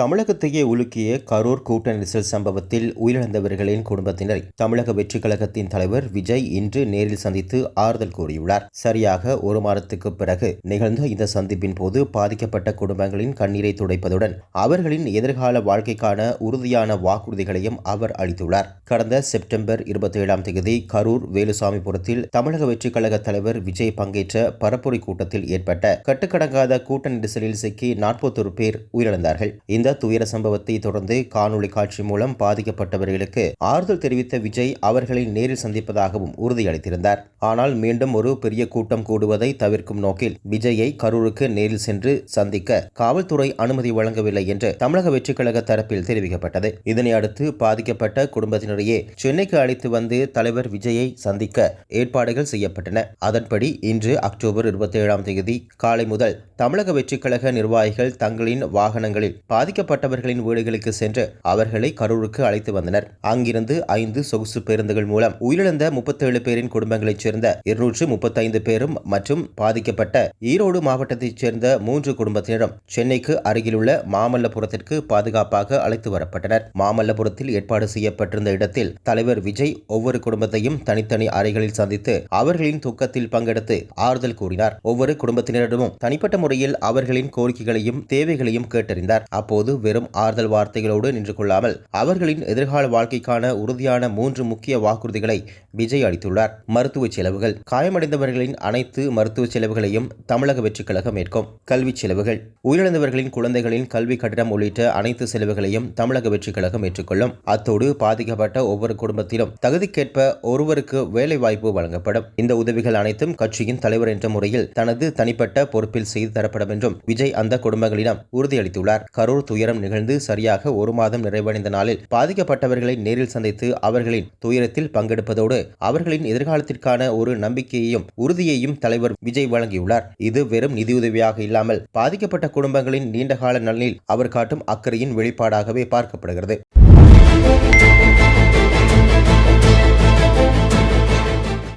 தமிழகத்தையே உலுக்கிய கரூர் கூட்ட நெரிசல் சம்பவத்தில் உயிரிழந்தவர்களின் குடும்பத்தினரை தமிழக வெற்றிக் கழகத்தின் தலைவர் விஜய் இன்று நேரில் சந்தித்து ஆறுதல் கூறியுள்ளார். சரியாக ஒரு மாதத்துக்கு பிறகு நிகழ்ந்த இந்த சந்திப்பின் போது பாதிக்கப்பட்ட குடும்பங்களின் கண்ணீரை துடைப்பதுடன் அவர்களின் எதிர்கால வாழ்க்கைக்கான உறுதியான வாக்குறுதிகளையும் அவர் அளித்துள்ளார். கடந்த செப்டம்பர் இருபத்தி ஏழாம் தேதி கரூர் வேலுசாமிபுரத்தில் தமிழக வெற்றிக் கழக தலைவர் விஜய் பங்கேற்ற பரப்புரை கூட்டத்தில் ஏற்பட்ட கட்டுக்கடங்காத கூட்ட நெரிசலில் சிக்கி நாற்பத்தொரு பேர் உயிரிழந்தார்கள். இந்த துயர சம்பவத்தை தொடர்ந்து காணொளி காட்சி மூலம் பாதிக்கப்பட்டவர்களுக்கு ஆறுதல் தெரிவித்த விஜய் அவர்களை நேரில் சந்திப்பதாகவும் உறுதியளித்திருந்தார். ஆனால் மீண்டும் ஒரு பெரிய கூட்டம் கூடுவதை தவிர்க்கும் நோக்கில் விஜயை கரூருக்கு நேரில் சென்று சந்திக்க காவல்துறை அனுமதி வழங்கவில்லை என்று தமிழக வெற்றிக் கழக தரப்பில் தெரிவிக்கப்பட்டது. இதனை அடுத்து பாதிக்கப்பட்ட குடும்பத்தினரையே சென்னைக்கு அழைத்து வந்து தலைவர் விஜயை சந்திக்க ஏற்பாடுகள் செய்யப்பட்டன. அதன்படி இன்று அக்டோபர் இருபத்தி ஏழாம் தேதி காலை முதல் தமிழக வெற்றிக் கழக நிர்வாகிகள் தங்களின் வாகனங்களில் பாதிக்க பாதிக்கப்பட்டவர்களின் வீடுகளுக்கு சென்று அவர்களை கரூருக்கு அழைத்து வந்தனர். அங்கிருந்து ஐந்து சொகுசு பேருந்துகள் மூலம் உயிரிழந்த முப்பத்தேழு பேரின் குடும்பங்களைச் சேர்ந்த இருநூற்று முப்பத்தைந்து பேரும் மற்றும் பாதிக்கப்பட்ட ஈரோடு மாவட்டத்தைச் சேர்ந்த மூன்று குடும்பத்தினரும் சென்னைக்கு அருகிலுள்ள மாமல்லபுரத்திற்கு பாதுகாப்பாக அழைத்து வரப்பட்டனர். மாமல்லபுரத்தில் ஏற்பாடு செய்யப்பட்டிருந்த இடத்தில் தலைவர் விஜய் ஒவ்வொரு குடும்பத்தையும் தனித்தனி அறைகளில் சந்தித்து அவர்களின் துக்கத்தில் பங்கெடுத்து ஆறுதல் கூறினார். ஒவ்வொரு குடும்பத்தினரிடமும் தனிப்பட்ட முறையில் அவர்களின் கோரிக்கைகளையும் தேவைகளையும் கேட்டறிந்தார். அப்போது வெறும் ஆறுதல் வார்த்தைகளோடு நின்று கொள்ளாமல் அவர்களின் எதிர்கால வாழ்க்கைக்கான உறுதியான மூன்று முக்கிய வாக்குறுதிகளை விஜய் அளித்துள்ளார். மருத்துவ செலவுகள். காயமடைந்தவர்களின் அனைத்து மருத்துவ செலவுகளையும் தமிழக வெற்றிக் கழகம் ஏற்கும். கல்வி செலவுகள். உயிரிழந்தவர்களின் குழந்தைகளின் கல்வி கட்டணம் உள்ளிட்ட அனைத்து செலவுகளையும் தமிழக வெற்றிக் கழகம் ஏற்றுக்கொள்ளும். அத்தோடு பாதிக்கப்பட்ட ஒவ்வொரு குடும்பத்திலும் தகுதிக்கேற்ப ஒருவருக்கு வேலை வாய்ப்பு வழங்கப்படும். இந்த உதவிகள் அனைத்தும் கட்சியின் தலைவர் என்ற முறையில் தனது தனிப்பட்ட பொறுப்பில் செய்து தரப்படும் என்றும் விஜய் அந்த குடும்பங்களிடம் உறுதியளித்துள்ளார். கரூர் துயரம் நிகழ்ந்து சரியாக ஒரு மாதம் நிறைவடைந்த நாளில் பாதிக்கப்பட்டவர்களை நேரில் சந்தித்து அவர்களின் துயரத்தில் பங்கெடுப்பதோடு அவர்களின் எதிர்காலத்திற்கான ஒரு நம்பிக்கையையும் உறுதியையும் தலைவர் விஜய் வழங்கியுள்ளார். இது வெறும் நிதியுதவியாக இல்லாமல் பாதிக்கப்பட்ட குடும்பங்களின் நீண்டகால நலனில் அவர் காட்டும் அக்கறையின் வெளிப்பாடாகவே பார்க்கப்படுகிறது.